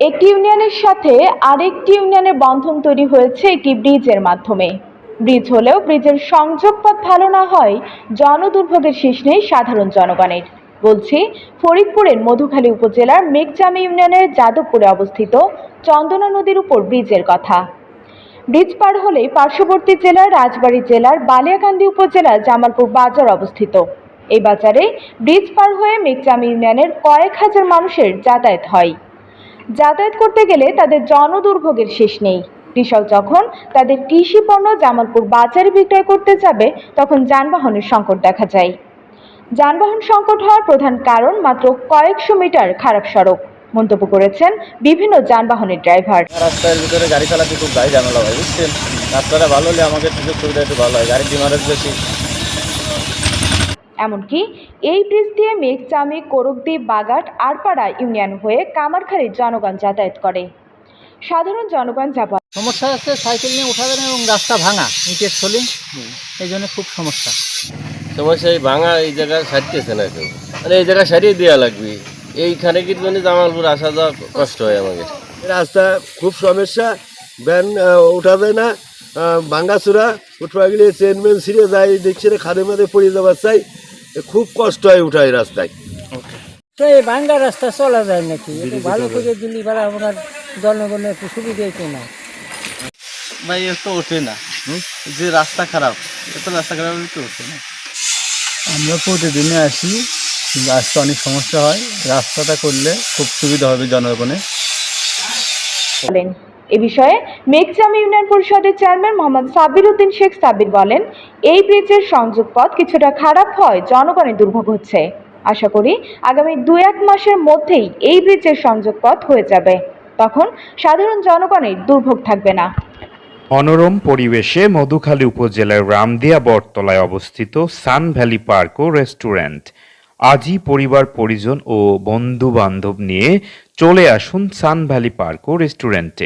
একটি ইউনিয়নের সাথে আরেকটি ইউনিয়নের বন্ধন তৈরি হয়েছে একটি ব্রিজের মাধ্যমে। ব্রিজ হলেও ব্রিজের সংযোগপথ ভালো না হয়, জনদুর্ভোগের শেষ নেই সাধারণ জনগণের। বলছি, ফরিদপুরের মধুখালী উপজেলার মেঘজামি ইউনিয়নের যাদবপুরে অবস্থিত চন্দনা নদীর উপর ব্রিজের কথা। ব্রিজ পার হলেই পার্শ্ববর্তী জেলার রাজবাড়ী জেলার বালিয়াকান্দি উপজেলার জামালপুর বাজার অবস্থিত। এই বাজারে ব্রিজ পার হয়ে মেঘজামি ইউনিয়নের কয়েক হাজার মানুষের যাতায়াত হয়। যাতায়াত করতে গেলে তাদের জনদুর্ভোগের শেষ নেই। কৃষক যখন তাদের কৃষি পণ্য জামালপুর বাজারে বিক্রয় করতে যাবে, তখন যানবাহনের সংকট দেখা যায়। যানবাহন সংকট হওয়ার প্রধান কারণ মাত্র কয়েকশো মিটার খারাপ সড়ক, মন্তব্য করেছেন বিভিন্ন যানবাহনের ড্রাইভার। রাস্তার ভিতরে গাড়ি চালাতে খুব গাড়ি ঝামেলা হয়, বুঝছেন? রাস্তাটা ভালো হলে আমাদের সুযোগ সুবিধা একটু ভালো হয়, গাড়ির ডিমারেজ বেশি। এমনকি এই ব্রিজ দিয়ে মেঘচামি কোরকদি বাগাট আরপাড়া ইউনিয়ন হয়ে কামারখালীর জনগণ যাতায়াত করে। সাধারণ জনগণ যা সমস্যা আছে সাইকেল নিয়ে উঠা যায় না এবং রাস্তা ভাঙা ইটের সলি এই জন্য খুব সমস্যা। সমস্যা এই ভাঙা এই জায়গায় সারতেছে না কেউ। মানে এই জায়গায় সারিয়ে দেওয়া লাগবে। এইখানে কিন্তু মানে জামালপুর আসা যাওয়া কষ্ট হয় আমাদের রাস্তা খুব সমস্যা। ভ্যান ওঠা না। ভাঙ্গাচুরা উঠবা গেলে চেন মেন ছিঁড়ে যায়। দেখছি খাদে মাদে পড়ে যাবার চাই। খুব কষ্ট হয় উঠায় রাস্তায়। তো এই ভাঙ্গা রাস্তা চলা যায় নাকি? ভালো করে দিলি ভালো আপনার জনগণের একটু সুবিধা হইতো না? ভাই এ তো ওঠে না। যে রাস্তা খারাপ এত রাস্তা খারাপ হলে তো ওঠে না। আমরা প্রতিদিনে আসি কিন্তু আজকে অনেক সমস্যা হয়। রাস্তাটা করলে খুব সুবিধা হবে জনগণের। এ বিষয়ে মেঘচামি ইউনিয়ন পরিষদের চেয়ারম্যান মোহাম্মদ সাবির উদ্দিন শেখ সাবির বলেন, এই ব্রিজের সংযোগ পথ কিছুটা খারাপ হয় জনগণের দুর্ভোগ হচ্ছে। আশা করি আগামী দু এক মাসের মধ্যেই এই ব্রিজের সংযোগ পথ হয়ে যাবে। তখন সাধারণ জনগণের দুর্ভোগ থাকবে না। মনোরম পরিবেশে মধুখালী উপজেলার রামদিয়া বটতলায় অবস্থিত সান ভ্যালি পার্ক ও রেস্টুরেন্ট। আজই পরিবার, পরিজন ও বন্ধু বান্ধব নিয়ে চলে আসুন সান ভ্যালি পার্ক ও রেস্টুরেন্টে।